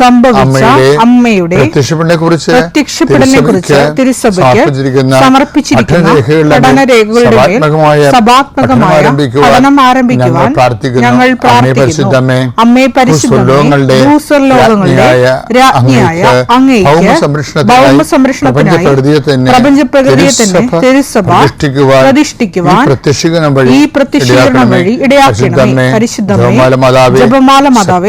സംഭവിച്ച അമ്മയുടെ പ്രത്യക്ഷപ്പെടനെ കുറിച്ച് കുറിച്ച് തിരുസഭയ്ക്ക് സമർപ്പിച്ചിരിക്കുന്ന പഠനരേഖകളുടെ സഭാത്മകമായ പഠനം ആരംഭിക്കുവാൻ ഞങ്ങൾ പ്രാർത്ഥിക്കുന്നു. അമ്മേ പരിശുദ്ധമേ ഭൂസ്വർലോകങ്ങളുടെ രാജ്ഞിയായ അങ്ങേക്ക് ഭൗമ സംരക്ഷണത്തിനായി പ്രപഞ്ച പ്രകൃതിയെ തന്നെ തിരുസഭ പ്രതിഷ്ഠിക്കുവാൻ ഈ പ്രത്യക്ഷീകരണം വഴി ഇടയാക്കണമേ. പരിശുദ്ധമേ ജപമാല മാതാവേ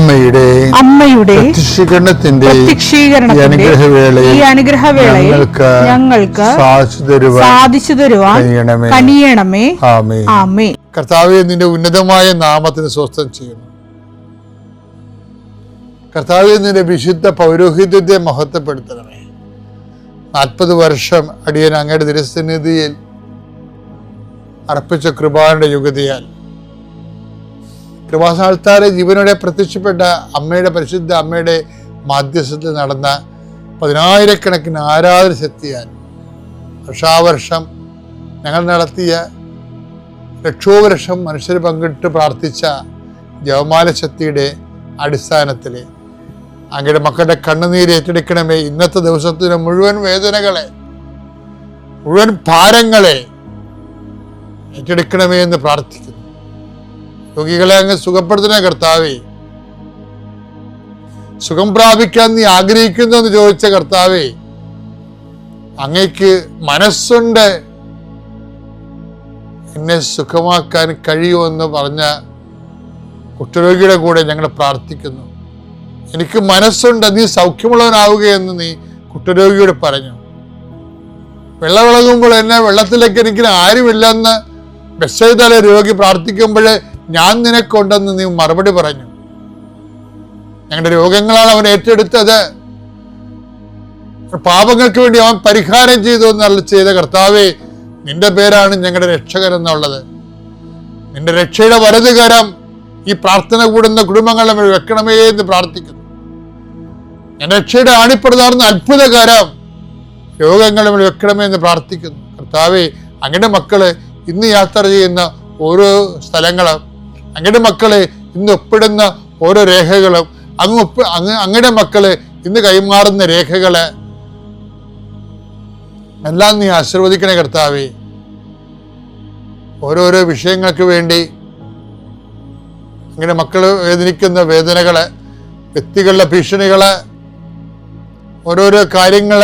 അമ്മയുടെ അമ്മയുടെ പ്രത്യക്ഷീകരണത്തിന്റെ അനുഗ്രഹവേളയിൽ ഈ അനുഗ്രഹവേളയിൽ ഞങ്ങൾക്ക് ഞങ്ങൾക്ക് സാധിച്ചു തരുവാൻ സാധിച്ചു തരുവാൻ കനിയണമേ. കനിയണമേ. ആമേ ആമേ കർത്താവെ നിന്റെ ഉന്നതമായ നാമത്തിന് സ്വസ്ഥം ചെയ്യുന്നു. കർത്താവെ നിന്റെ വിശുദ്ധ പൗരോഹിത്യത്തെ മഹത്വപ്പെടുത്തണമേ. നാൽപ്പത് വർഷം അടിയൻ അങ്ങയുടെ തിരസ്ഥനിധിയിൽ അർപ്പിച്ച കൃപാരുടെ യുഗതിയാൽ കൃപാസാൽത്താരെ ജീവനോടെ പ്രത്യക്ഷപ്പെട്ട അമ്മയുടെ പരിശുദ്ധ അമ്മയുടെ മാധ്യസ്ഥത്തിൽ നടന്ന പതിനായിരക്കണക്കിന് ആരാധന ശക്തിയാൽ വർഷാവർഷം ഞങ്ങൾ നടത്തിയ ലക്ഷോപലക്ഷം മനുഷ്യർ പങ്കിട്ട് പ്രാർത്ഥിച്ച ജവമാല ശക്തിയുടെ അടിസ്ഥാനത്തിൽ അങ്ങയുടെ മക്കളുടെ കണ്ണുനീര് ഏറ്റെടുക്കണമേ. ഇന്നത്തെ ദിവസത്തിന് മുഴുവൻ വേദനകളെ മുഴുവൻ ഭാരങ്ങളെ ഏറ്റെടുക്കണമേ എന്ന് പ്രാർത്ഥിക്കുന്നു. രോഗികളെ അങ്ങ് സുഖപ്പെടുത്തണേ കർത്താവേ. സുഖം പ്രാപിക്കാൻ നീ ആഗ്രഹിക്കുന്നു എന്ന് ചോദിച്ച കർത്താവേ അങ്ങയ്ക്ക് മനസ്സുണ്ട് എന്നെ സുഖമാക്കാൻ കഴിയുമെന്ന് പറഞ്ഞ കുട്ടരോഗിയുടെ കൂടെ ഞങ്ങൾ പ്രാർത്ഥിക്കുന്നു. എനിക്ക് മനസ്സുണ്ട് നീ സൗഖ്യമുള്ളവനാവുകയെന്ന് നീ കുട്ടരോഗിയോട് പറഞ്ഞു. വെള്ളമിളകുമ്പോൾ എന്നെ വെള്ളത്തിലേക്ക് എനിക്ക് ആരുമില്ലെന്ന് ബെസ്സൈതല രോഗി പ്രാർത്ഥിക്കുമ്പോൾ ഞാൻ നിനക്കുണ്ടെന്ന് നീ മറുപടി പറഞ്ഞു. ഞങ്ങളുടെ രോഗങ്ങളാണ് അവൻ ഏറ്റെടുത്തത് പാപങ്ങൾക്ക് വേണ്ടി അവൻ പരിഹാരം ചെയ്തു എന്നല്ല ചെയ്ത കർത്താവേ നിന്റെ പേരാണ് ഞങ്ങളുടെ രക്ഷകൻ എന്നുള്ളത്. നിന്റെ രക്ഷയുടെ വലതുകരം ഈ പ്രാർത്ഥന കൂടുന്ന കുടുംബങ്ങളെ നമ്മൾ വെക്കണമേ എന്ന് പ്രാർത്ഥിക്കുന്നു. ഞാൻ രക്ഷയുടെ ആണിപ്പെടുന്ന അത്ഭുതകരം രോഗങ്ങളെ നമ്മൾ വെക്കണമേ എന്ന് പ്രാർത്ഥിക്കുന്നു. കർത്താവേ അങ്ങനെ മക്കൾ ഇന്ന് യാത്ര ചെയ്യുന്ന ഓരോ സ്ഥലങ്ങളും അങ്ങയുടെ മക്കളെ ഇന്ന് ഒപ്പിടുന്ന ഓരോ രേഖകളും അങ്ങ് ഒപ്പ് അങ്ങ് അങ്ങയുടെ മക്കൾ ഇന്ന് കൈമാറുന്ന രേഖകളെ എല്ലാം നീ ആശീർവദിക്കണേ കർത്താവേ. ഓരോരോ വിഷയങ്ങൾക്ക് വേണ്ടി അങ്ങനെ മക്കൾ വേദനിക്കുന്ന വേദനകളെ വ്യക്തികളുടെ ഭീഷണികൾ ഓരോരോ കാര്യങ്ങൾ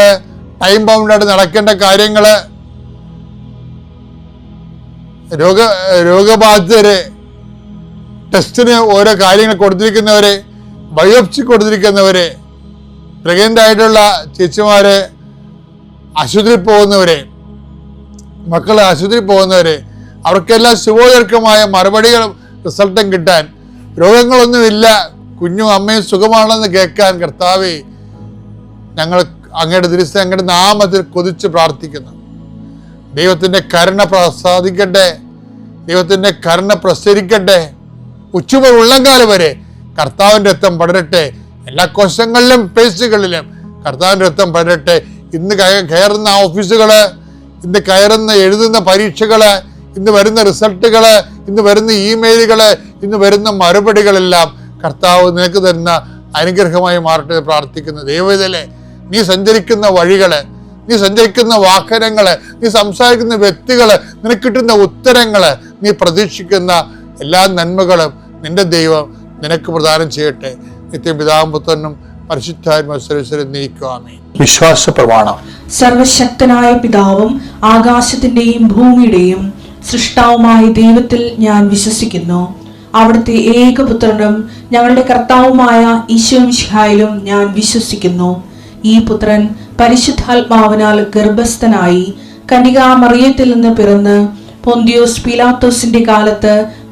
ടൈം ബൗണ്ടായിട്ട് നടക്കേണ്ട കാര്യങ്ങൾ രോഗ രോഗബാധിതര് ടെസ്റ്റിന് ഓരോ കാര്യങ്ങൾ കൊടുത്തിരിക്കുന്നവരെ ബയോപ്സി കൊടുത്തിരിക്കുന്നവരെ പ്രഗ്നന്റ് ആയിട്ടുള്ള ചേച്ചിമാരെ ആശുപത്രിയിൽ പോകുന്നവരെ മക്കൾ ആശുപത്രിയിൽ പോകുന്നവരെ അവർക്കെല്ലാം ശുഭോദർക്കമായ മറുപടികളും റിസൾട്ടും കിട്ടാൻ. രോഗങ്ങളൊന്നുമില്ല. കുഞ്ഞും അമ്മയും സുഖമാണെന്ന് കേൾക്കാൻ കർത്താവെ ഞങ്ങൾ അങ്ങയുടെ തിരിച്ച് അങ്ങയുടെ നാമത്തിൽ കൊതിച്ച് പ്രാർത്ഥിക്കുന്നു. ദൈവത്തിന്റെ കരുണ പ്രസാദിക്കട്ടെ. ദൈവത്തിന്റെ കരുണ പ്രസരിക്കട്ടെ. ഉച്ചുമുതൽ ഉള്ളങ്കാലം വരെ കർത്താവിന്റെ രക്തം പടരട്ടെ. എല്ലാ കോശങ്ങളിലും പേശുകളിലും കർത്താവിന്റെ രക്തം പടരട്ടെ. ഇന്ന് കയറുന്ന ഓഫീസുകൾ ഇന്ന് കയറുന്ന എഴുതുന്ന പരീക്ഷകൾ ഇന്ന് വരുന്ന റിസൾട്ടുകൾ ഇന്ന് വരുന്ന ഇമെയിലുകൾ ഇന്ന് വരുന്ന മറുപടികളെല്ലാം കർത്താവ് നിനക്ക് തരുന്ന അനുഗ്രഹമായി മാറട്ടെ പ്രാർത്ഥിക്കുന്നു. ദൈവത്തിലെ നീ സഞ്ചരിക്കുന്ന വഴികൾ നീ സഞ്ചരിക്കുന്ന വാഹനങ്ങൾ നീ സംസാരിക്കുന്ന വ്യക്തികൾ നിനക്ക് കിട്ടുന്ന ഉത്തരങ്ങൾ നീ പ്രതീക്ഷിക്കുന്ന എല്ലാ നന്മകളും നിന്റെ ദൈവം നിനക്ക് പ്രദാനം ചെയ്യട്ടെ. നിത്യപിതാവും പുത്രനും വിശ്വാസ പ്രമാണം സർവശക്തനായ പിതാവും ആകാശത്തിന്റെയും ഭൂമിയുടെയും സൃഷ്ടാവുമായ ദൈവത്തിൽ ഞാൻ വിശ്വസിക്കുന്നു. അവിടുത്തെ ഏകപുത്രനും ഞങ്ങളുടെ കർത്താവുമായ ഈശോമിഷിഹായിലും ഞാൻ വിശ്വസിക്കുന്നു. ഈ പുത്രൻ പരിശുദ്ധാത്മാവിനാൽ ഗർഭസ്ഥനായി കനികാമറിയത്തിൽ നിന്ന് പിറന്ന് പൊന്തിയോസ് പിലാത്തോസിന്റെ കാലത്ത്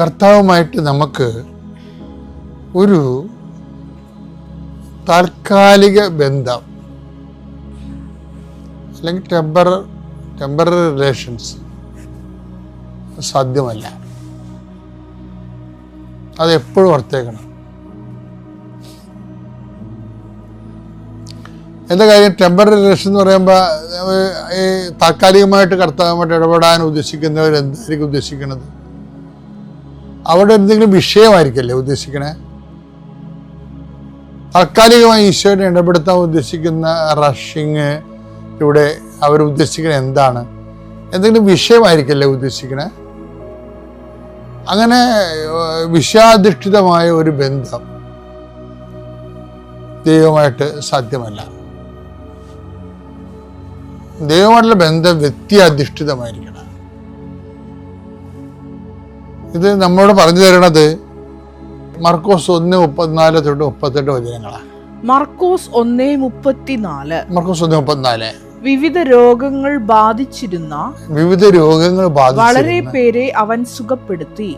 കർത്താവുമായിട്ട് നമുക്ക് ഒരു താൽക്കാലിക ബന്ധം അല്ലെങ്കിൽ ടെമ്പറ ടെമ്പററി റിലേഷൻസ് സാധ്യമല്ല. അതെപ്പോഴും ഓർത്തേക്കണം. എന്താ കാര്യം? ടെമ്പററി റിലേഷൻ എന്ന് പറയുമ്പോൾ ഈ താൽക്കാലികമായിട്ട് കർത്താവുമായിട്ട് ഇടപെടാൻ ഉദ്ദേശിക്കുന്നവർ എന്തായിരിക്കും ഉദ്ദേശിക്കുന്നത്? അവിടെ എന്തെങ്കിലും വിഷയമായിരിക്കല്ലേ ഉദ്ദേശിക്കണേ? താൽക്കാലികമായി ഈശോനെ ഇടപെടുത്താൻ ഉദ്ദേശിക്കുന്ന റഷിങ് ഇവിടെ അവർ ഉദ്ദേശിക്കുന്നത് എന്താണ്? എന്തെങ്കിലും വിഷയമായിരിക്കല്ലേ ഉദ്ദേശിക്കണേ? അങ്ങനെ വിഷയാധിഷ്ഠിതമായ ഒരു ബന്ധം ദൈവമായിട്ട് സാധ്യമല്ല. ദൈവമായിട്ടുള്ള ബന്ധം വ്യക്തിയധിഷ്ഠിതമായിരിക്കണം. ഇത് നമ്മളോട് പറഞ്ഞു തരണത് മർക്കോസ് ഒന്ന് മുപ്പത്തിനാല് തൊട്ട് മുപ്പത്തെട്ട് വചനങ്ങളാണ്. മർക്കോസ് ഒന്നേ മുപ്പത്തിനാല്. മർക്കോസ് ഒന്ന് മുപ്പത്തിനാല്. വിവിധ രോഗങ്ങൾ ബാധിച്ചിരുന്ന വിവിധ രോഗങ്ങൾ വളരെ പേരെ അവൻ സുഖപ്പെടുത്തി.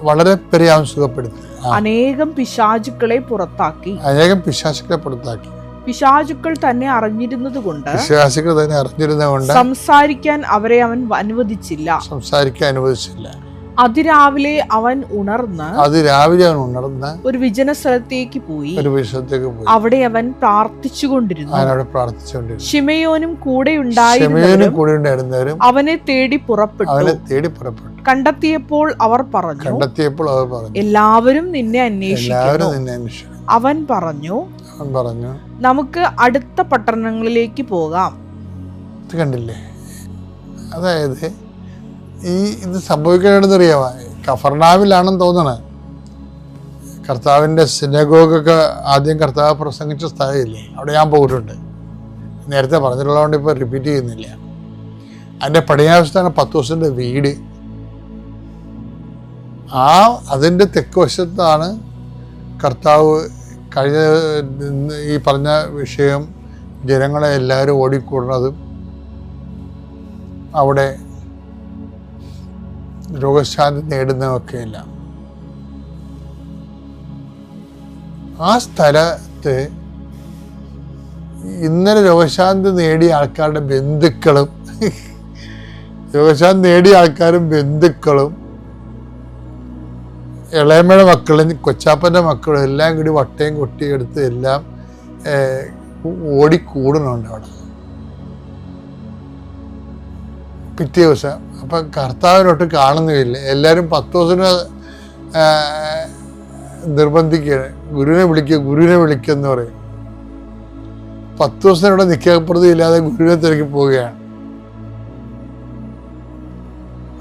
വളരെ പേരെ അവൻ സുഖപ്പെടുത്തി. അനേകം പിശാചുക്കളെ പുറത്താക്കി. അനേകം പിശാചുക്കളെ പുറത്താക്കി. പിശാചുക്കൾ തന്നെ അറിഞ്ഞിരുന്നത് കൊണ്ട് പിശാചുക്കൾ തന്നെ അറിഞ്ഞിരുന്നത് കൊണ്ട് സംസാരിക്കാൻ അവരെ അവൻ അനുവദിച്ചില്ല. സംസാരിക്കാൻ അനുവദിച്ചില്ല. അതിരാവിലെ അവൻ ഉണർന്ന് അതിരാവിലെ അവൻ ഉണർന്ന് ഒരു വിജന സ്ഥലത്തേക്ക് പോയി. ഒരു വിഷയത്തേക്ക് പോയി. അവിടെ അവൻ പ്രാർത്ഥിച്ചുകൊണ്ടിരുന്നു. അവനവിടെ പ്രാർത്ഥിച്ചുകൊണ്ടിരുന്നു. ഷിമയോനും കൂടെ ഉണ്ടായിരുന്നു കൂടെ ഉണ്ടായിരുന്നവരും അവനെ തേടി പുറപ്പെട്ടു. അവനെ തേടി പുറപ്പെട്ടു. കണ്ടെത്തിയപ്പോൾ അവർ പറഞ്ഞു കണ്ടെത്തിയപ്പോൾ അവർ പറഞ്ഞു എല്ലാവരും നിന്നെ അന്വേഷിക്കുന്നു. അവൻ പറഞ്ഞു അവൻ പറഞ്ഞു നമുക്ക് അടുത്ത പട്ടണങ്ങളിലേക്ക് പോകാം. കണ്ടില്ലേ? അതായത് ഈ ഇത് സംഭവിക്കണമെന്ന് അറിയാമോ കഫർണാവിലാണെന്ന് തോന്നണേ. കർത്താവിന്റെ സിനഗോഗൊക്കെ ആദ്യം കർത്താവ് പ്രസംഗിച്ച സ്ഥലമില്ലേ? അവിടെ ഞാൻ പോയിട്ടുണ്ട്. നേരത്തെ പറഞ്ഞിട്ടുള്ളതുകൊണ്ട് ഇപ്പോൾ റിപ്പീറ്റ് ചെയ്യുന്നില്ല. അതിന്റെ പടിഞ്ഞാവശത്താണ് പത്ത് ദിവസത്തിന്റെ വീട്. ആ അതിന്റെ തെക്ക് വശത്താണ് കർത്താവ് കഴിഞ്ഞ ഈ പറഞ്ഞ വിഷയം ജനങ്ങളെ എല്ലാവരും ഓടിക്കൂടുന്നതും അവിടെ രോഗശാന്തി നേടുന്നതൊക്കെയല്ല. ആ സ്ഥലത്ത് ഇന്നലെ രോഗശാന്തി നേടിയ ആൾക്കാരുടെ ബന്ധുക്കളും രോഗശാന്തി നേടിയ ആൾക്കാരും ബന്ധുക്കളും ഇളയമ്മയുടെ മക്കളും കൊച്ചാപ്പന്റെ മക്കളും എല്ലാം കൂടി വട്ടയും കൊട്ടിയെടുത്ത് എല്ലാം ഓടിക്കൂടുന്നുണ്ട് അവിടെ. പിറ്റേ ദിവസം. അപ്പം കർത്താവിനൊട്ട് കാണുന്നുമില്ല എല്ലാവരും പത്ത് ഏഹ്, നിർബന്ധിക്കുകയാണ്. ഗുരുവിനെ വിളിക്കുക ഗുരുവിനെ വിളിക്കുക എന്ന് പറയും. പത്ത് ദിവസം ഇവിടെ നിൽക്കപ്രതി ഇല്ലാതെ ഗുരുവിനെ തിരക്കി പോവുകയാണ്.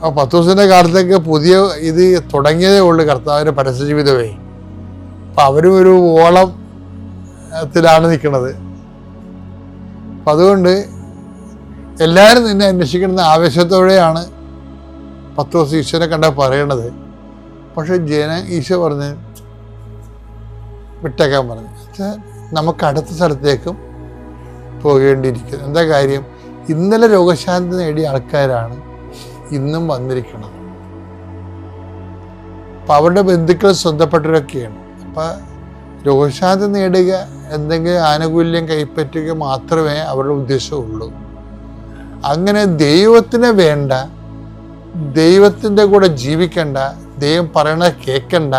ആ പത്ത് ദിവസത്തിന്റെ കാലത്തേക്ക് പുതിയ ഇത് തുടങ്ങിയതേ ഉള്ളൂ കർത്താവിന്റെ പരസ്യജീവിതമേ. അപ്പം അവരും ഒരു ഓളം ത്തിലാണ് നിൽക്കുന്നത്. അപ്പം അതുകൊണ്ട് എല്ലാവരും നിന്നെ അന്വേഷിക്കുന്ന ആവേശത്തോടെയാണ് പത്ത് ദിവസം ഈശ്വരനെ കണ്ട പറയണത്. പക്ഷെ ജന ഈശോ പറഞ്ഞ് വിട്ടേക്കാൻ പറഞ്ഞു. നമുക്ക് അടുത്ത സ്ഥലത്തേക്കും പോകേണ്ടിയിരിക്കുന്നു. എന്താ കാര്യം? ഇന്നലെ രോഗശാന്തി നേടിയ ആൾക്കാരാണ് ഇന്നും വന്നിരിക്കുന്നത്. അപ്പം അവരുടെ ബന്ധുക്കൾ സ്വന്തപ്പെട്ടവരൊക്കെയാണ്. അപ്പം രോഗശാന്തി നേടുക എന്തെങ്കിലും ആനുകൂല്യം കൈപ്പറ്റുക മാത്രമേ അവരുടെ ഉദ്ദേശമുള്ളൂ. അങ്ങനെ ദൈവത്തിന് വേണ്ട ദൈവത്തിന്റെ കൂടെ ജീവിക്കണ്ട ദൈവം പറയണത് കേൾക്കണ്ട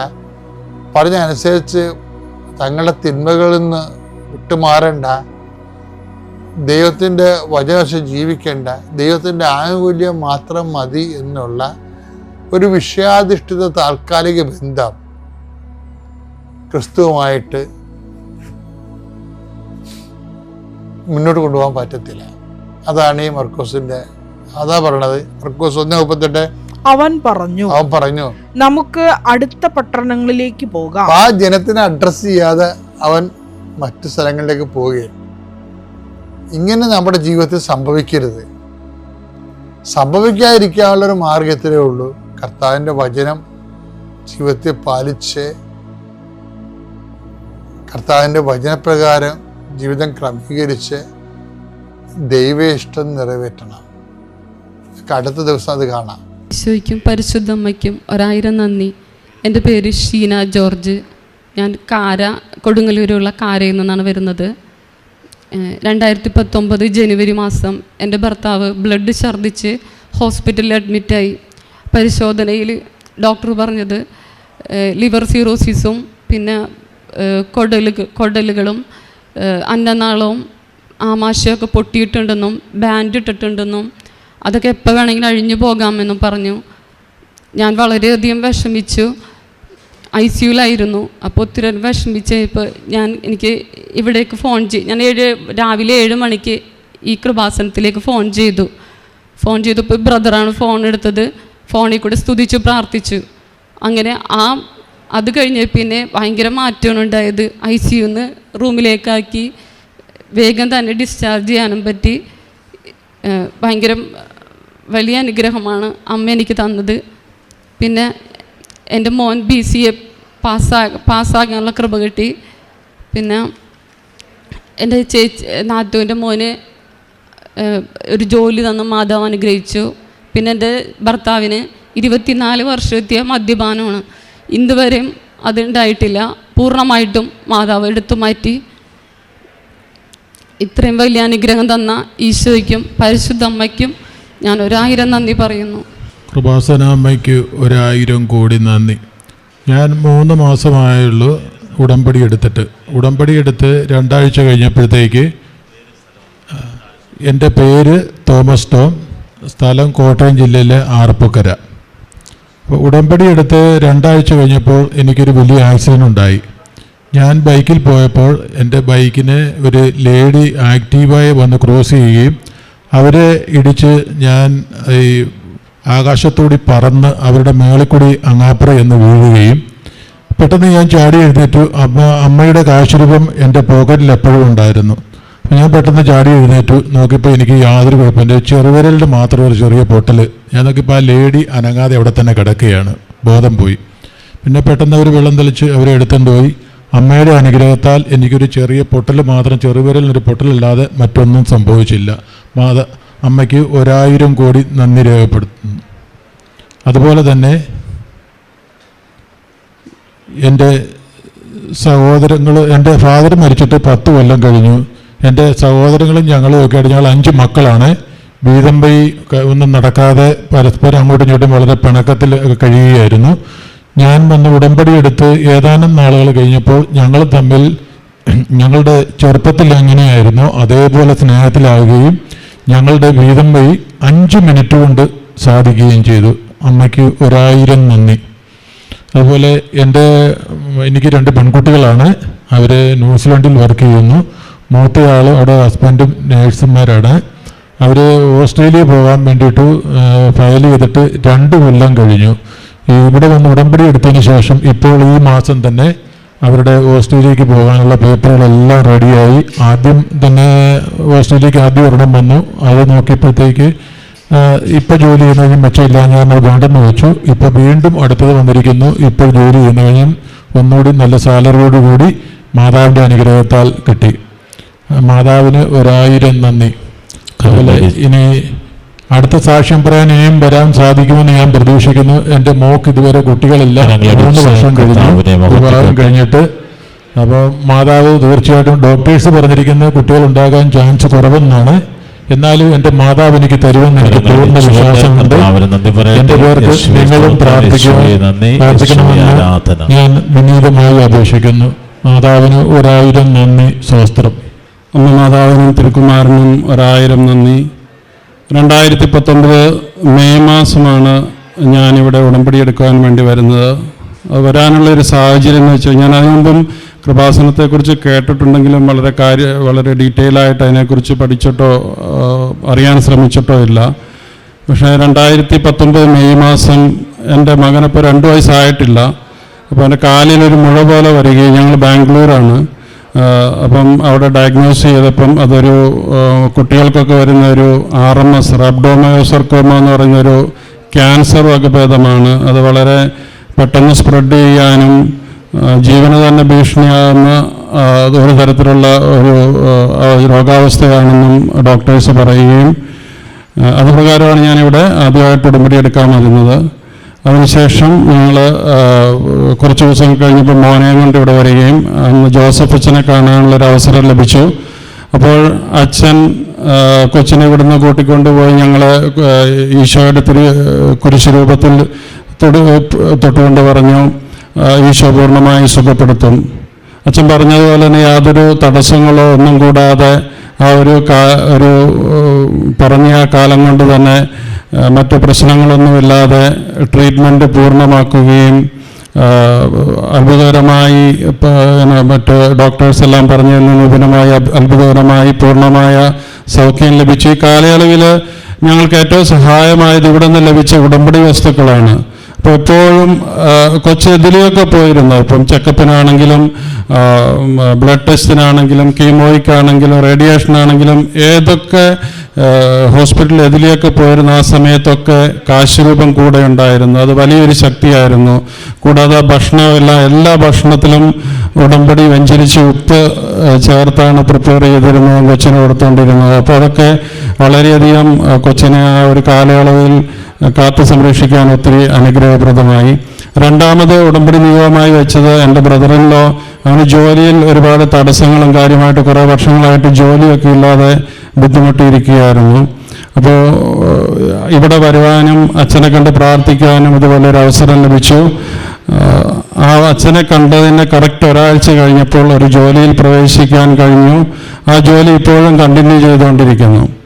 പറഞ്ഞ അനുസരിച്ച് തങ്ങളുടെ തിന്മകളിൽ നിന്ന് വിട്ടുമാറണ്ട ദൈവത്തിന്റെ വചനവശം ജീവിക്കേണ്ട ദൈവത്തിന്റെ ആനുകൂല്യം മാത്രം മതി എന്നുള്ള ഒരു വിഷയാധിഷ്ഠിത താൽക്കാലിക ബന്ധം ക്രിസ്തുവുമായിട്ട് മുന്നോട്ട് കൊണ്ടുപോകാൻ പറ്റത്തില്ല. അതാണ് ഈ മർക്കോസിന്റെ അതാ പറയണത്. മർക്കോസ് ഒന്ന് മുപ്പത്തെട്ട്. അവൻ പറഞ്ഞു. അവൻ പറഞ്ഞു നമുക്ക് അടുത്ത പട്ടണങ്ങളിലേക്ക് പോകാം. ആ ജനത്തിനെ അഡ്രസ് ചെയ്യാതെ അവൻ മറ്റു സ്ഥലങ്ങളിലേക്ക് പോവുകയും ഇങ്ങനെ നമ്മുടെ ജീവിതത്തിൽ സംഭവിക്കരുത്. സംഭവിക്കാതിരിക്കാനുള്ളൊരു മാർഗത്തിലേ ഉള്ളൂ. കർത്താവിന്റെ വചനം ജീവിതത്തിൽ പാലിച്ച് കർത്താവിന്റെ വചനപ്രകാരം ജീവിതം ക്രമീകരിച്ച് ദൈവ ഇഷ്ടം നിറവേറ്റണം. അടുത്ത ദിവസം അത് കാണാം. ഈശോയ്ക്കും പരിശുദ്ധമ്മയ്ക്കും ഒരായിരം നന്ദി. എന്റെ പേര് ഷീന ജോർജ്. ഞാൻ കാര കൊടുങ്ങല്ലൂരുള്ള കാരയിൽ നിന്നാണ് വരുന്നത്. രണ്ടായിരത്തി പത്തൊമ്പത് ജനുവരി മാസം എന്റെ ഭർത്താവ് ബ്ലഡ് ഛർദ്ദിച്ച് ഹോസ്പിറ്റലിൽ അഡ്മിറ്റായി. പരിശോധനയിൽ ഡോക്ടർ പറഞ്ഞത് ലിവർ സീറോസിസും പിന്നെ കൊടലുകൾ കൊടലുകളും അന്നനാളവും ആമാശയമൊക്കെ പൊട്ടിയിട്ടുണ്ടെന്നും ബാൻഡ് ഇട്ടിട്ടുണ്ടെന്നും അതൊക്കെ എപ്പോൾ വേണമെങ്കിലും അഴിഞ്ഞു പോകാമെന്നും പറഞ്ഞു. ഞാൻ വളരെയധികം വിഷമിച്ചു. ഐ സിയുലായിരുന്നു അപ്പോൾ ഒത്തിരി വിഷമിച്ച് ഇപ്പോൾ ഞാൻ എനിക്ക് ഇവിടേക്ക് ഫോൺ ചെയ്തു ഞാൻ ഏഴ് രാവിലെ ഏഴ് മണിക്ക് ഈ കൃപാസനത്തിലേക്ക് ഫോൺ ചെയ്തു. ഫോൺ ചെയ്തപ്പോൾ ബ്രദറാണ് ഫോൺ എടുത്തത്. ഫോണിൽ കൂടെ സ്തുതിച്ചു പ്രാർത്ഥിച്ചു. അങ്ങനെ ആ അത് കഴിഞ്ഞ് പിന്നെ ഭയങ്കര മാറ്റമാണ് ഉണ്ടായത്. ഐ സിയുന്ന് റൂമിലേക്കാക്കി വേഗം തന്നെ ഡിസ്ചാർജ് ചെയ്യാനും പറ്റി. ഭയങ്കര വലിയ അനുഗ്രഹമാണ് അമ്മ എനിക്ക് തന്നത്. പിന്നെ എന്റെ മോൻ ബി സി എ പാസ്സാ പാസ്സാകാനുള്ള കൃപ കിട്ടി. പിന്നെ എന്റെ ചേച്ചി നാത്തുവിന്റെ മോന് ഒരു ജോലി തന്ന മാതാവ് അനുഗ്രഹിച്ചു. പിന്നെ എന്റെ ഭർത്താവിന് ഇരുപത്തിനാല് വർഷമെത്തിയ മദ്യപാനമാണ്. ഇന്നുവരെയും അതുണ്ടായിട്ടില്ല പൂർണമായിട്ടും മാതാവ് എടുത്തു മാറ്റി. ഇത്രയും വലിയ അനുഗ്രഹം തന്ന ഈശോയ്ക്കും പരിശുദ്ധ അമ്മയ്ക്കും ഞാൻ ഒരായിരം നന്ദി പറയുന്നു. കൃപാസനാമ്മയ്ക്ക് ഒരായിരം കോടി നന്ദി. ഞാൻ മൂന്ന് മാസമായുള്ളൂ ഉടമ്പടി എടുത്തിട്ട്. ഉടമ്പടി എടുത്ത് രണ്ടാഴ്ച കഴിഞ്ഞപ്പോഴത്തേക്ക് എന്റെ പേര് തോമസ് ടോം. സ്ഥലം കോട്ടയം ജില്ലയിലെ ആർപ്പുക്കര അപ്പോൾ ഉടമ്പടി എടുത്ത് രണ്ടാഴ്ച കഴിഞ്ഞപ്പോൾ എനിക്കൊരു വലിയ ആക്സിഡന്റ് ഉണ്ടായി. ഞാൻ ബൈക്കിൽ പോയപ്പോൾ എന്റെ ബൈക്കിനെ ഒരു ലേഡി ആക്റ്റീവായി വന്ന് ക്രോസ് ചെയ്യുകയും അവരെ ഇടിച്ച് ഞാൻ ഈ ആകാശത്തോടി പറന്ന് അവരുടെ മേളിക്കൂടി അങ്ങാപ്ര എന്ന് വീഴുകയും പെട്ടെന്ന് ഞാൻ ചാടി എഴുന്നേറ്റു. അമ്മ അമ്മയുടെ കാശുരൂപം എന്റെ പോക്കറ്റിൽ എപ്പോഴും ഉണ്ടായിരുന്നു. അപ്പം ഞാൻ പെട്ടെന്ന് ചാടി എഴുന്നേറ്റു. നോക്കിയപ്പോൾ എനിക്ക് യാതൊരു കുഴപ്പമില്ല. ചെറുവിരലിന്റെ മാത്രം ഒരു ചെറിയ പൊട്ടൽ. ഞാൻ നോക്കിയപ്പോൾ ആ ലേഡി അനങ്ങാതെ അവിടെ തന്നെ കിടക്കുകയാണ്. ബോധം പോയി. പിന്നെ പെട്ടെന്ന് അവർ വെള്ളം തെളിച്ച് അവരെ എടുത്തുകൊണ്ട് പോയി. അമ്മയുടെ അനുഗ്രഹത്താൽ എനിക്കൊരു ചെറിയ പൊട്ടൽ മാത്രം ചെറുവിരലിനൊരു പൊട്ടലല്ലാതെ മറ്റൊന്നും സംഭവിച്ചില്ല. മാത അമ്മയ്ക്ക് ഒരായിരം കോടി നന്ദി രേഖപ്പെടുത്തുന്നു. അതുപോലെ തന്നെ എന്റെ സഹോദരങ്ങൾ എന്റെ ഫാദർ മരിച്ചിട്ട് പത്ത് കൊല്ലം കഴിഞ്ഞു. എന്റെ സഹോദരങ്ങളും ഞങ്ങളും ഒക്കെ ആയിട്ട് ഞങ്ങൾ അഞ്ച് മക്കളാണ്. വീതം ഒന്നും നടക്കാതെ പരസ്പരം അങ്ങോട്ടും ഇങ്ങോട്ടും വളരെ പിണക്കത്തിൽ കഴിയുകയായിരുന്നു. ഞാൻ വന്ന് ഉടമ്പടി എടുത്ത് ഏതാനും നാളുകൾ കഴിഞ്ഞപ്പോൾ ഞങ്ങൾ തമ്മിൽ ഞങ്ങളുടെ ചെറുപ്പത്തിൽ എങ്ങനെയായിരുന്നു അതേപോലെ സ്നേഹത്തിലാവുകയും ഞങ്ങളുടെ വീതം വഴി അഞ്ച് മിനിറ്റ് കൊണ്ട് സാധിക്കുകയും ചെയ്തു. അമ്മയ്ക്ക് ഒരായിരം നന്ദി. അതുപോലെ എന്റെ എനിക്ക് രണ്ട് പെൺകുട്ടികളാണ്. അവർ ന്യൂസിലാൻഡിൽ വർക്ക് ചെയ്യുന്നു. മൂത്തയാൾ അവിടെ ഹസ്ബൻഡും നേഴ്സുമാരാണ്. അവർ ഓസ്ട്രേലിയ പോകാൻ വേണ്ടിയിട്ട് ഫയൽ ചെയ്തിട്ട് രണ്ട് കൊല്ലം കഴിഞ്ഞു. ഇവിടെ വന്ന് ഉടമ്പടി എടുത്തതിന് ശേഷം ഇപ്പോൾ ഈ മാസം തന്നെ അവരുടെ ഓസ്ട്രേലിയക്ക് പോകാനുള്ള പേപ്പറുകളെല്ലാം റെഡിയായി. ആദ്യം തന്നെ ഓസ്ട്രേലിയക്ക് ആദ്യം ഒരെണ്ണം വന്നു. അത് നോക്കിയപ്പോഴത്തേക്ക് ഇപ്പോൾ ജോലി ചെയ്യുന്നതിന് മെച്ചമില്ല ഞാൻ വേണ്ടെന്ന് വെച്ചു. ഇപ്പോൾ വീണ്ടും അടുത്തത് വന്നിരിക്കുന്നു. ഇപ്പോൾ ജോലി ചെയ്യുന്നതിനും ഒന്നുകൂടി നല്ല സാലറിയോടുകൂടി മാതാവിന്റെ അനുഗ്രഹത്താൽ കിട്ടി. മാതാവിന് ഒരായിരം നന്ദി. അതുപോലെ ഇനി അടുത്ത സാക്ഷ്യം പറയാൻ ഇനിയും വരാൻ സാധിക്കുമെന്ന് ഞാൻ പ്രതീക്ഷിക്കുന്നു. എന്റെ മോക്ക് ഇതുവരെ കുട്ടികളില്ല. മൂന്ന് വർഷം കഴിഞ്ഞു. വിവാഹം കഴിഞ്ഞിട്ട് അപ്പോൾ മാതാവ് തീർച്ചയായിട്ടും ഡോക്ടേഴ്സ് പറഞ്ഞിരിക്കുന്ന കുട്ടികൾ ഉണ്ടാകാൻ ചാൻസ് കുറവെന്നാണ്. എന്നാലും എന്റെ മാതാവ് എനിക്ക് തരുമെന്ന് എനിക്ക് പൂർണ വിശ്വാസമുണ്ട്. എന്റെ എന്റെ പേർക്ക് നിങ്ങളും പ്രാർത്ഥിക്കണമെന്ന് ആരാധന. ഞാൻ വിനീതമായി അപേക്ഷിക്കുന്നു. മാതാവിന് ഒരായിരം നന്ദി. സ്വസ്ത്രം അമ്മ മാതാവിനും തിരുക്കുമാരനും ഒരായിരം നന്ദി. രണ്ടായിരത്തി പത്തൊമ്പത് മെയ് മാസമാണ് ഞാനിവിടെ ഉടമ്പടി എടുക്കാൻ വേണ്ടി വരുന്നത്. വരാനുള്ള ഒരു സാഹചര്യം എന്ന് വെച്ചാൽ ഞാൻ അതിനു മുമ്പും കൃപാസനത്തെക്കുറിച്ച് കേട്ടിട്ടുണ്ടെങ്കിലും വളരെ കാര്യ വളരെ ഡീറ്റെയിൽ ആയിട്ട് അതിനെക്കുറിച്ച് പഠിച്ചിട്ടോ അറിയാൻ ശ്രമിച്ചിട്ടോ ഇല്ല. പക്ഷേ രണ്ടായിരത്തി പത്തൊമ്പത് മെയ് മാസം എന്റെ മകനിപ്പോൾ രണ്ട് വയസ്സായിട്ടില്ല. അപ്പോൾ എന്റെ കാലിലൊരു മുഴ പോലെ വരികയും ഞങ്ങൾ ബാംഗ്ലൂരാണ്. അപ്പം അവിടെ ഡയഗ്നോസ് ചെയ്തപ്പം അതൊരു കുട്ടികൾക്കൊക്കെ വരുന്ന ഒരു ആർ എം എസ് റബ്ഡോമയോസർക്കോമ എന്ന് പറയുന്ന ഒരു ക്യാൻസർ വകഭേദമാണ് അത് വളരെ പെട്ടെന്ന് സ്പ്രെഡ് ചെയ്യാനും ജീവന തന്നെ ഭീഷണിയാകുന്ന ഒരു തരത്തിലുള്ള ഒരു രോഗാവസ്ഥയാണെന്നും ഡോക്ടേഴ്സ് പറയുകയും അതുപ്രകാരമാണ് അത് പ്രകാരമാണ് ഞാനിവിടെ ആദ്യമായിട്ട് ഉടമ്പടി എടുക്കാൻ വരുന്നത് അതിനുശേഷം ഞങ്ങൾ കുറച്ച് ദിവസം കഴിഞ്ഞപ്പോൾ മോനെയും കൊണ്ട് ഇവിടെ വരികയും അന്ന് ജോസഫ് അച്ഛനെ കാണാനുള്ള ഒരു അവസരം ലഭിച്ചു. അപ്പോൾ അച്ഛൻ കൊച്ചിനെ ഇവിടുന്ന് കൂട്ടിക്കൊണ്ടുപോയി ഞങ്ങൾ ഈശോയുടെ തിരു കുരിശ് രൂപത്തിൽ തൊടു തൊട്ടുകൊണ്ട് പറഞ്ഞു ഈശോ പൂർണമായി സുഖപ്പെടുത്തും. അച്ഛൻ പറഞ്ഞതുപോലെ തന്നെ യാതൊരു തടസ്സങ്ങളോ ഒന്നും കൂടാതെ ആ ഒരു ഒരു പറഞ്ഞ കാലം കൊണ്ട് തന്നെ മറ്റു പ്രശ്നങ്ങളൊന്നുമില്ലാതെ ട്രീറ്റ്മെന്റ് പൂർണമാക്കുകയും അത്ഭുതകരമായി മറ്റ് ഡോക്ടേഴ്സ് എല്ലാം പറഞ്ഞു വിപുലമായ അത്ഭുതകരമായി പൂർണമായ സൗഖ്യം ലഭിച്ചു. ഈ കാലയളവിൽ ഞങ്ങൾക്ക് ഏറ്റവും സഹായമായത് ഇവിടെ നിന്ന് ലഭിച്ച ഉടമ്പടി വസ്തുക്കളാണ്. അപ്പോൾ എപ്പോഴും കൊച്ചു ഇതിലെയൊക്കെ പോയിരുന്നു. ഇപ്പം ചെക്കപ്പിനാണെങ്കിലും ബ്ലഡ് ടെസ്റ്റിനാണെങ്കിലും കീമോയ്ക്കാണെങ്കിലും റേഡിയേഷനാണെങ്കിലും ഏതൊക്കെ ഹോസ്പിറ്റൽ എതിലെയൊക്കെ പോയിരുന്ന ആ സമയത്തൊക്കെ കാശ് രൂപം കൂടെ ഉണ്ടായിരുന്നു. അത് വലിയൊരു ശക്തിയായിരുന്നു. കൂടാതെ ഭക്ഷണമെല്ലാം എല്ലാ ഭക്ഷണത്തിലും ഉടമ്പടി വെഞ്ചരിച്ച് ഉപ്പ് ചേർത്താണ് പ്രിപ്പയർ ചെയ്തിരുന്നത് കൊച്ചിന് കൊടുത്തുകൊണ്ടിരുന്നത് അപ്പോൾ അതൊക്കെ വളരെയധികം കൊച്ചിനെ ആ ഒരു കാലയളവിൽ കാത്തു സംരക്ഷിക്കാൻ ഒത്തിരി അനുഗ്രഹപ്രദമായി. രണ്ടാമത് ഉടമ്പടി നിയമമായി വെച്ചത് എന്റെ ബ്രദറിലോ അവന് ജോലിയിൽ ഒരുപാട് തടസ്സങ്ങളും കാര്യമായിട്ട് കുറേ വർഷങ്ങളായിട്ട് ജോലിയൊക്കെ ഇല്ലാതെ ബുദ്ധിമുട്ടിയിരിക്കുകയായിരുന്നു. അപ്പോൾ ഇവിടെ വരുവാനും അച്ഛനെ കണ്ട് പ്രാർത്ഥിക്കാനും ഇതുപോലെ ഒരു അവസരം ലഭിച്ചു. ആ അച്ഛനെ കണ്ടതിന് കറക്റ്റ് ഒരാഴ്ച കഴിഞ്ഞപ്പോൾ ഒരു ജോലിയിൽ പ്രവേശിക്കാൻ കഴിഞ്ഞു. ആ ജോലി ഇപ്പോഴും കണ്ടിന്യൂ ചെയ്തുകൊണ്ടിരിക്കുന്നു.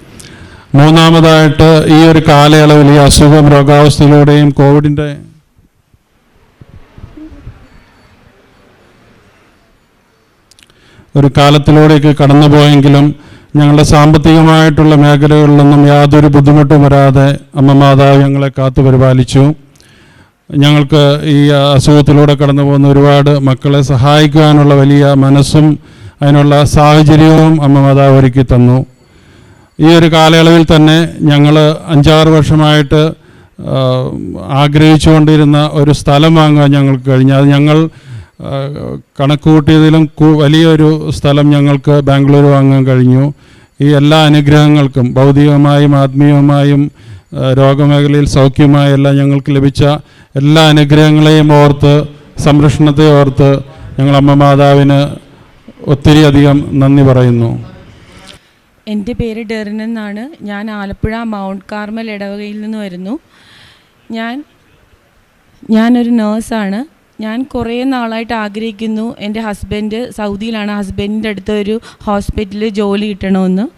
മൂന്നാമതായിട്ട് ഈ ഒരു കാലയളവിൽ ഈ അസുഖം രോഗാവസ്ഥയിലൂടെയും കോവിഡിന്റെ ഒരു കാലത്തിലൂടെയൊക്കെ കടന്നുപോയെങ്കിലും ഞങ്ങളുടെ സാമ്പത്തികമായിട്ടുള്ള മേഖലകളിലൊന്നും യാതൊരു ബുദ്ധിമുട്ടും വരാതെ അമ്മ മാതാവ് ഞങ്ങളെ കാത്തു പരിപാലിച്ചു. ഞങ്ങൾക്ക് ഈ അസുഖത്തിലൂടെ കടന്നു പോകുന്ന ഒരുപാട് മക്കളെ സഹായിക്കുവാനുള്ള വലിയ മനസ്സും അതിനുള്ള സാഹചര്യവും അമ്മ മാതാവ് ഒരുക്കി തന്നു. ഈ ഒരു കാലയളവിൽ തന്നെ ഞങ്ങൾ അഞ്ചാറ് വർഷമായിട്ട് ആഗ്രഹിച്ചുകൊണ്ടിരുന്ന ഒരു സ്ഥലം വാങ്ങാൻ ഞങ്ങൾക്ക് കഴിഞ്ഞു. അത് ഞങ്ങൾ കണക്കുകൂട്ടിയതിലും കണക്ക് കൂട്ടിയതിലും വലിയൊരു സ്ഥലം ഞങ്ങൾക്ക് ബാംഗ്ലൂർ വാങ്ങാൻ കഴിഞ്ഞു. ഈ എല്ലാ അനുഗ്രഹങ്ങൾക്കും ഭൗതികമായും ആത്മീയമായും രോഗമേഖലയിൽ സൗഖ്യമായും എല്ലാം ഞങ്ങൾക്ക് ലഭിച്ച എല്ലാ അനുഗ്രഹങ്ങളെയും ഓർത്ത് സംരക്ഷണത്തെ ഓർത്ത് ഞങ്ങൾ അമ്മ മാതാവിന് ഒത്തിരി അധികം നന്ദി പറയുന്നു. എന്റെ പേര് ഡെറിൻ എന്നാണ്. ഞാൻ ആലപ്പുഴ മൗണ്ട് കാർമൽ ഇടവകയിൽ നിന്ന് വരുന്നു. ഞാൻ ഞാനൊരു നേഴ്സാണ്. ഞാൻ കുറേ നാളായിട്ട് ആഗ്രഹിക്കുന്നു എന്റെ ഹസ്ബൻഡ് സൗദിയിലാണ്. ഹസ്ബൻഡിന്റെ അടുത്ത് ഒരു ഹോസ്പിറ്റലിൽ ജോലി കിട്ടണമെന്ന്.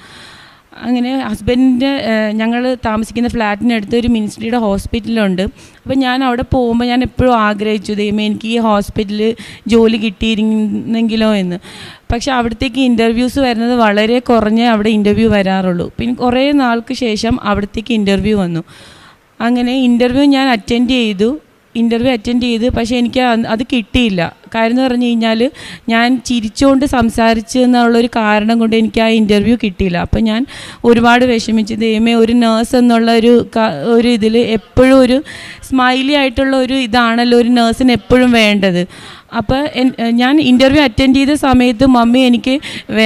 അങ്ങനെ ഹസ്ബൻഡിന്റെ ഞങ്ങൾ താമസിക്കുന്ന ഫ്ലാറ്റിനടുത്ത് ഒരു മിനിസ്ട്രിയുടെ ഹോസ്പിറ്റലുണ്ട് അപ്പോൾ ഞാൻ അവിടെ പോകുമ്പോൾ ഞാൻ എപ്പോഴും ആഗ്രഹിച്ചു ദൈവമേ എനിക്ക് ഈ ഹോസ്പിറ്റലിൽ ജോലി കിട്ടിയിരുന്നെങ്കിലോ എന്ന്. പക്ഷേ അവിടത്തേക്ക് ഇന്റർവ്യൂസ് വരുന്നത് വളരെ കുറഞ്ഞേ അവിടെ ഇന്റർവ്യൂ വരാറുള്ളൂ. പിന്നെ കുറേ നാൾക്ക് ശേഷം അവിടത്തേക്ക് ഇന്റർവ്യൂ വന്നു. അങ്ങനെ ഇന്റർവ്യൂ ഞാൻ അറ്റൻഡ് ചെയ്തു. ഇന്റർവ്യൂ അറ്റൻഡ് ചെയ്ത്. പക്ഷേ എനിക്ക് അത് കിട്ടിയില്ല. കാര്യം എന്ന് പറഞ്ഞു കഴിഞ്ഞാൽ ഞാൻ ചിരിച്ചുകൊണ്ട് സംസാരിച്ചു എന്നുള്ളൊരു കാരണം കൊണ്ട് എനിക്ക് ആ ഇന്റർവ്യൂ കിട്ടിയില്ല. അപ്പം ഞാൻ ഒരുപാട് വിഷമിച്ചു ദൈവമേ ഒരു നേഴ്സ് എന്നുള്ള ഒരു ഒരു ഇതിൽ എപ്പോഴും ഒരു സ്മൈലി ആയിട്ടുള്ള ഒരു ഇതാണല്ലോ ഒരു നേഴ്സിന് എപ്പോഴും വേണ്ടത്. അപ്പോൾ ഞാൻ ഇന്റർവ്യൂ അറ്റൻഡ് ചെയ്ത സമയത്ത് മമ്മി എനിക്ക്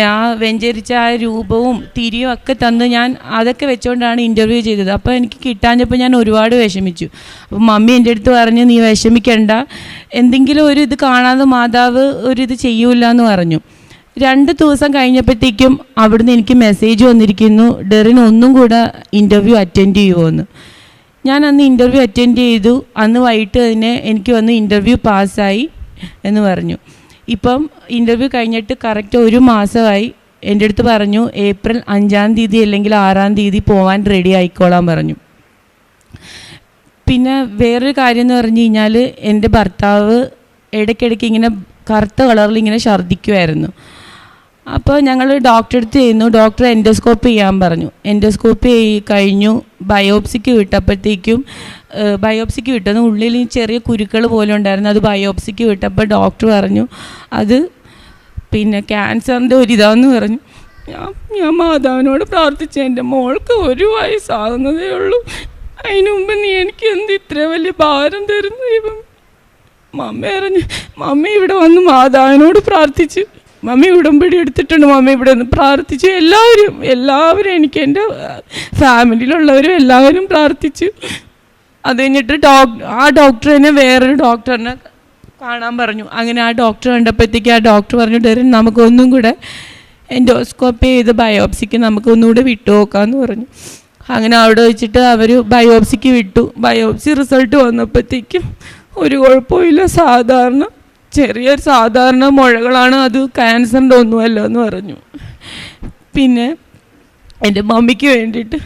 ആ വെഞ്ചരിച്ച ആ രൂപവും തിരിയും ഒക്കെ തന്ന് ഞാൻ അതൊക്കെ വെച്ചുകൊണ്ടാണ് ഇന്റർവ്യൂ ചെയ്തത്. അപ്പോൾ എനിക്ക് കിട്ടാഞ്ഞപ്പോൾ ഞാൻ ഒരുപാട് വിഷമിച്ചു. അപ്പോൾ മമ്മി എന്റെ അടുത്ത് പറഞ്ഞ് നീ വിഷമിക്കണ്ട. എന്തെങ്കിലും ഒരു ഇത് കാണാതെ മാതാവ് ഒരിത് ചെയ്യൂല എന്ന് പറഞ്ഞു രണ്ട് ദിവസം കഴിഞ്ഞപ്പോഴത്തേക്കും അവിടുന്ന് എനിക്ക് മെസ്സേജ് വന്നിരിക്കുന്നു ഡെറിന് ഒന്നും കൂടെ ഇന്റർവ്യൂ അറ്റൻഡ് ചെയ്യുമോന്ന് ഞാൻ അന്ന് ഇന്റർവ്യൂ അറ്റൻഡ് ചെയ്തു. അന്ന് വൈകിട്ട് തന്നെ എനിക്ക് വന്ന് ഇന്റർവ്യൂ പാസ്സായി എന്ന് പറഞ്ഞു. ഇപ്പം ഇന്റർവ്യൂ കഴിഞ്ഞിട്ട് കറക്റ്റ് ഒരു മാസമായി. എന്റെ അടുത്ത് പറഞ്ഞു ഏപ്രിൽ അഞ്ചാം തീയതി അല്ലെങ്കിൽ ആറാം തീയതി പോവാൻ റെഡി ആയിക്കോളാൻ പറഞ്ഞു. പിന്നെ വേറൊരു കാര്യം എന്ന് പറഞ്ഞു കഴിഞ്ഞാൽ എന്റെ ഭർത്താവ് ഇടയ്ക്കിടയ്ക്ക് ഇങ്ങനെ കറുത്ത കളറിൽ ഇങ്ങനെ ഛർദ്ദിക്കുമായിരുന്നു അപ്പോൾ ഞങ്ങൾ ഡോക്ടറെ അടുത്ത് ചെയ്യുന്നു ഡോക്ടർ എൻഡോസ്കോപ്പ് ചെയ്യാൻ പറഞ്ഞു. എൻഡോസ്കോപ്പ് ചെയ് കഴിഞ്ഞു ബയോപ്സിക്ക് വിട്ടപ്പോഴത്തേക്കും ബയോപ്സിക്ക് വിട്ടത് ഉള്ളിൽ ചെറിയ കുരുക്കൾ പോലെ ഉണ്ടായിരുന്നു. അത് ബയോപ്സിക്ക് വിട്ടപ്പോൾ ഡോക്ടർ പറഞ്ഞു അത് പിന്നെ ക്യാൻസറിന്റെ ഒരിതാന്ന് പറഞ്ഞു. ഞാൻ ഞാൻ മാതാവിനോട് പ്രാർത്ഥിച്ചു. എന്റെ മോൾക്ക് ഒരു വയസ്സാകുന്നതേ ഉള്ളൂ. അതിനു മുമ്പ് നീ എനിക്ക് എന്ത് ഇത്ര വലിയ ഭാരം തരുന്നു ദൈവം? മമ്മ അറിഞ്ഞ് മമ്മി ഇവിടെ വന്ന് മാതാവിനോട് പ്രാർത്ഥിച്ചു മമ്മി ഉടമ്പടി എടുത്തിട്ടുണ്ട് മമ്മി ഇവിടെ നിന്ന് പ്രാർത്ഥിച്ചു എല്ലാവരും എല്ലാവരും എനിക്ക് എന്റെ ഫാമിലിയിലുള്ളവരും എല്ലാവരും പ്രാർത്ഥിച്ചു അത് കഴിഞ്ഞിട്ട് ഡോക് ആ ഡോക്ടർ തന്നെ വേറൊരു ഡോക്ടറിനെ കാണാൻ പറഞ്ഞു. അങ്ങനെ ആ ഡോക്ടർ കണ്ടപ്പോഴത്തേക്ക് ആ ഡോക്ടർ പറഞ്ഞു ഡെറിൻ നമുക്കൊന്നും കൂടെ എൻഡോസ്കോപ്പി ചെയ്ത് ബയോപ്സിക്ക് നമുക്ക് ഒന്നുകൂടെ വിട്ടു നോക്കാമെന്ന് പറഞ്ഞു. അങ്ങനെ അവിടെ വെച്ചിട്ട് അവർ ബയോപ്സിക്ക് വിട്ടു. ബയോപ്സി റിസൾട്ട് വന്നപ്പോഴത്തേക്കും ഒരു കുഴപ്പമില്ല. സാധാരണ ചെറിയൊരു സാധാരണ മുഴകളാണ് അത് ക്യാൻസറിന്റെ ഒന്നുമല്ല എന്ന് പറഞ്ഞു. പിന്നെ എന്റെ മമ്മിക്ക് വേണ്ടിയിട്ട്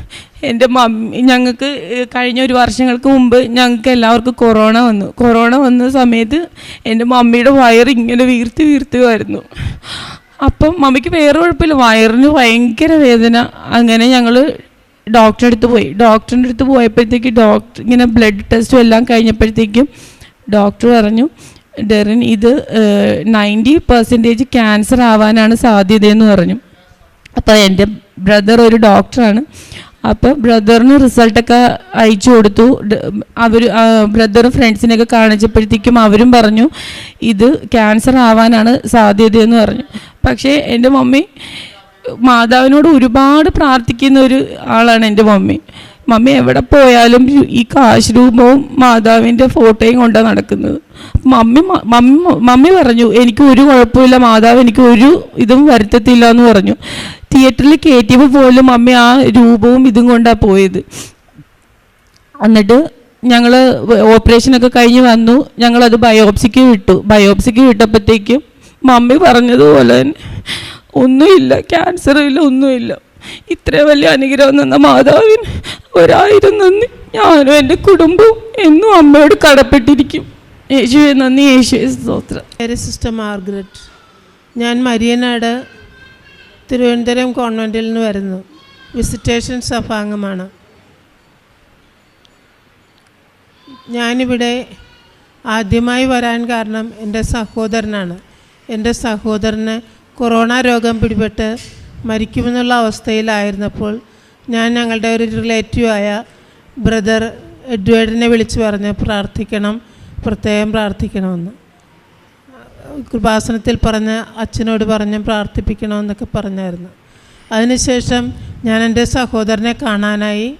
എന്റെ മമ്മി ഞങ്ങൾക്ക് കഴിഞ്ഞ ഒരു വർഷങ്ങൾക്ക് മുമ്പ് ഞങ്ങൾക്ക് എല്ലാവർക്കും കൊറോണ വന്നു. കൊറോണ വന്ന സമയത്ത് എന്റെ മമ്മിയുടെ വയർ ഇങ്ങനെ വീർത്ത് വീർത്ത് വരുന്നു അപ്പം മമ്മിക്ക് വേറെ കുഴപ്പമില്ല. വയറിന് ഭയങ്കര വേദന. അങ്ങനെ ഞങ്ങൾ ഡോക്ടറെ അടുത്ത് പോയി. ഡോക്ടറിന്റെ അടുത്ത് പോയപ്പോഴത്തേക്ക് ഡോക്ടർ ഇങ്ങനെ ബ്ലഡ് ടെസ്റ്റും എല്ലാം കഴിഞ്ഞപ്പോഴത്തേക്കും ഡോക്ടർ പറഞ്ഞു ഡെറിൻ ഇത് നയന്റി പെർസെന്റേജ് ക്യാൻസർ ആവാനാണ് സാധ്യതയെന്ന് പറഞ്ഞു. അപ്പോൾ എന്റെ ബ്രദർ ഒരു ഡോക്ടറാണ്. അപ്പോൾ ബ്രദറിന് റിസൾട്ടൊക്കെ അയച്ചു കൊടുത്തു. അവർ ബ്രദറും ഫ്രണ്ട്സിനെയൊക്കെ കാണിച്ചപ്പോഴത്തേക്കും അവരും പറഞ്ഞു ഇത് ക്യാൻസർ ആവാനാണ് സാധ്യതയെന്ന് പറഞ്ഞു. പക്ഷേ എന്റെ മമ്മി മാതാവിനോട് ഒരുപാട് പ്രാർത്ഥിക്കുന്ന ഒരു ആളാണ് എന്റെ മമ്മി. മമ്മി എവിടെ പോയാലും ഈ കാശ് രൂപവും മാതാവിന്റെ ഫോട്ടോയും കൊണ്ടാണ് നടക്കുന്നത്. മമ്മി മമ്മി മമ്മി പറഞ്ഞു എനിക്ക് ഒരു കുഴപ്പമില്ല മാതാവ് എനിക്ക് ഒരു ഇതും വരുത്തത്തില്ല എന്ന് പറഞ്ഞു. തിയേറ്ററിൽ കയറ്റിയപ്പോൾ പോലും മമ്മി ആ രൂപവും ഇതും കൊണ്ടാണ് പോയത്. എന്നിട്ട് ഞങ്ങൾ ഓപ്പറേഷനൊക്കെ കഴിഞ്ഞ് വന്നു. ഞങ്ങളത് ബയോപ്സിക്ക് വിട്ടു. ബയോപ്സിക്ക് വിട്ടപ്പോഴത്തേക്കും മമ്മി പറഞ്ഞതുപോലെ തന്നെ ഒന്നുമില്ല ക്യാൻസർ ഇല്ല ഒന്നുമില്ല. ഇത്ര വലിയ അനുഗ്രഹം തന്ന മാതാവിന് ഒരായിരം നന്ദി. ഞാനും എന്റെ കുടുംബവും എന്നും അമ്മയോട് കടപ്പെട്ടിരിക്കും. യേശുവെ നന്ദി യേശുവെ സ്തോത്രം. Sister Margaret. ഞാൻ മരിയനാട് തിരുവനന്തപുരം കോൺവെന്റിൽ നിന്ന് വരുന്നു. വിസിറ്റേഷൻ സഭാംഗമാണ്. ഞാനിവിടെ ആദ്യമായി വരാൻ കാരണം എന്റെ സഹോദരനാണ്. എന്റെ സഹോദരന് കൊറോണ രോഗം പിടിപെട്ട് മരിക്കുമെന്നുള്ള അവസ്ഥയിലായിരുന്നപ്പോൾ ഞാൻ ഞങ്ങളുടെ ഒരു റിലേറ്റീവായ ബ്രദർ എഡ്വേർഡിനെ വിളിച്ചു പറഞ്ഞ് പ്രാർത്ഥിക്കണം പ്രത്യേകം പ്രാർത്ഥിക്കണമെന്ന്. കൃപാസനത്തിൽ പറഞ്ഞ് അച്ഛനോട് പറഞ്ഞ് പ്രാർത്ഥിപ്പിക്കണമെന്നൊക്കെ പറഞ്ഞായിരുന്നു. അതിനുശേഷം ഞാൻ എന്റെ സഹോദരനെ കാണാനായി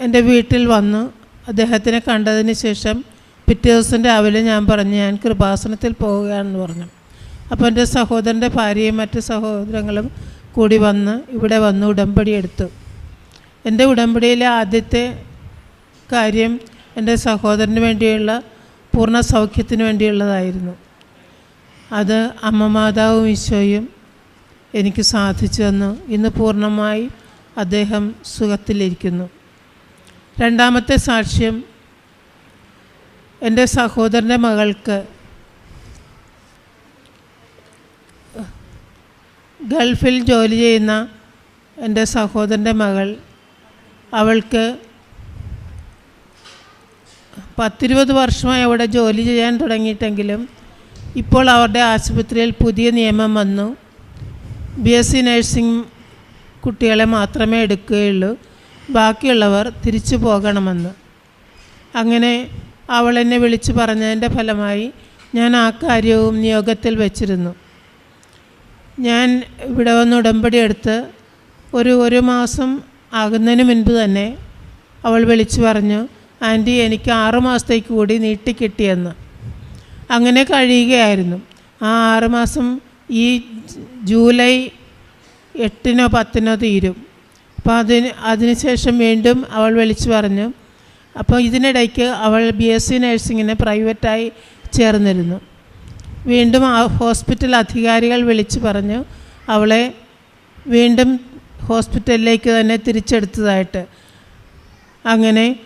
എന്റെ വീട്ടിൽ വന്നു. അദ്ദേഹത്തിനെ കണ്ടതിന് ശേഷം പിറ്റേ ദിവസം രാവിലെ ഞാൻ പറഞ്ഞു ഞാൻ കൃപാസനത്തിൽ പോവുകയാണെന്ന് പറഞ്ഞു. അപ്പോൾ എന്റെ സഹോദരന്റെ ഭാര്യയും മറ്റ് സഹോദരങ്ങളും കൂടി വന്ന് ഇവിടെ വന്ന് ഉടമ്പടി എടുത്തു. എന്റെ ഉടമ്പടിയിലെ ആദ്യത്തെ കാര്യം എന്റെ സഹോദരന് വേണ്ടിയുള്ള പൂർണ സൗഖ്യത്തിന് വേണ്ടിയുള്ളതായിരുന്നു. അത് അമ്മ മാതാവും ഈശോയും എനിക്ക് സാധിച്ചു തന്നു. ഇന്ന് പൂർണമായി അദ്ദേഹം സുഖത്തിലിരിക്കുന്നു. രണ്ടാമത്തെ സാക്ഷ്യം എന്റെ സഹോദരന്റെ മകൾക്ക് ഗൾഫിൽ ജോലി ചെയ്യുന്ന എന്റെ സഹോദരന്റെ മകൾ. അവൾക്ക് പത്തിരുപത് വർഷമായി അവിടെ ജോലി ചെയ്യാൻ തുടങ്ങിയിട്ടെങ്കിലും ഇപ്പോൾ അവരുടെ ആശുപത്രിയിൽ പുതിയ നിയമം വന്നു. ബി എസ് സി നഴ്സിംഗ് കുട്ടികളെ മാത്രമേ എടുക്കുകയുള്ളൂ. ബാക്കിയുള്ളവർ തിരിച്ചു പോകണമെന്ന്. അങ്ങനെ അവൾ എന്നെ വിളിച്ചു പറഞ്ഞതിന്റെ ഫലമായി ഞാൻ ആ കാര്യവും നിയോഗത്തിൽ വെച്ചിരുന്നു. ഞാൻ ഇവിടെ വന്ന് ഉടമ്പടി എടുത്ത് ഒരു ഒരു മാസം ആകുന്നതിന് മുൻപ് തന്നെ അവൾ വിളിച്ചു പറഞ്ഞു ആന്റി എനിക്ക് ആറ് മാസത്തേക്ക് കൂടി നീട്ടിക്കിട്ടിയെന്ന് അങ്ങനെ കഴിയുകയായിരുന്നു. ആ ആറ് മാസം ഈ ജൂലൈ എട്ടിനോ പത്തിനോ തീരും. അപ്പോൾ അതിന് അതിനുശേഷം വീണ്ടും അവൾ വിളിച്ചു പറഞ്ഞു. അപ്പോൾ ഇതിനിടയ്ക്ക് അവൾ ബി എസ് സി നഴ്സിങ്ങിന് പ്രൈവറ്റായി ചേർന്നിരുന്നു. വീണ്ടും ആ ഹോസ്പിറ്റൽ അധികാരികൾ വിളിച്ചു പറഞ്ഞു അവളെ വീണ്ടും ഹോസ്പിറ്റലിലേക്ക് തന്നെ തിരിച്ചെടുത്തതായിട്ട്. അങ്ങനെ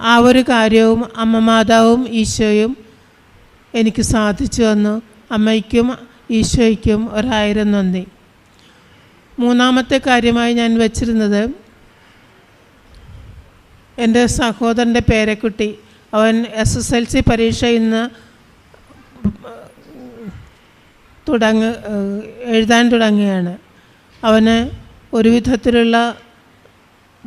ആ ഒരു കാര്യവും അമ്മ മാതാവും ഈശോയും എനിക്ക് സാധിച്ചു വന്നു അമ്മയ്ക്കും ഈശോയ്ക്കും ഒരായിരം നന്ദി. മൂന്നാമത്തെ കാര്യമായി ഞാൻ വച്ചിരുന്നത് എന്റെ സഹോദരന്റെ പേരക്കുട്ടി. അവൻ എസ് എസ് എൽ സി പരീക്ഷ ഇന്ന് തുടങ്ങ എഴുതാൻ തുടങ്ങുകയാണ്. അവന് ഒരു വിധത്തിലുള്ള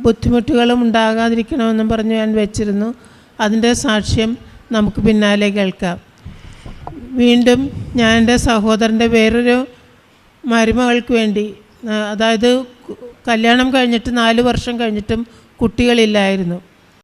ബുദ്ധിമുട്ടുകളും ഉണ്ടാകാതിരിക്കണമെന്നും പറഞ്ഞ് ഞാൻ വെച്ചിരുന്നു. അതിന്റെ സാക്ഷ്യം നമുക്ക് പിന്നാലെ കേൾക്കാം. വീണ്ടും ഞാൻ എന്റെ സഹോദരന്റെ വേറൊരു മരുമകൾക്ക് വേണ്ടി അതായത് കല്യാണം കഴിഞ്ഞിട്ട് നാല് വർഷം കഴിഞ്ഞിട്ടും കുട്ടികളില്ലായിരുന്നു.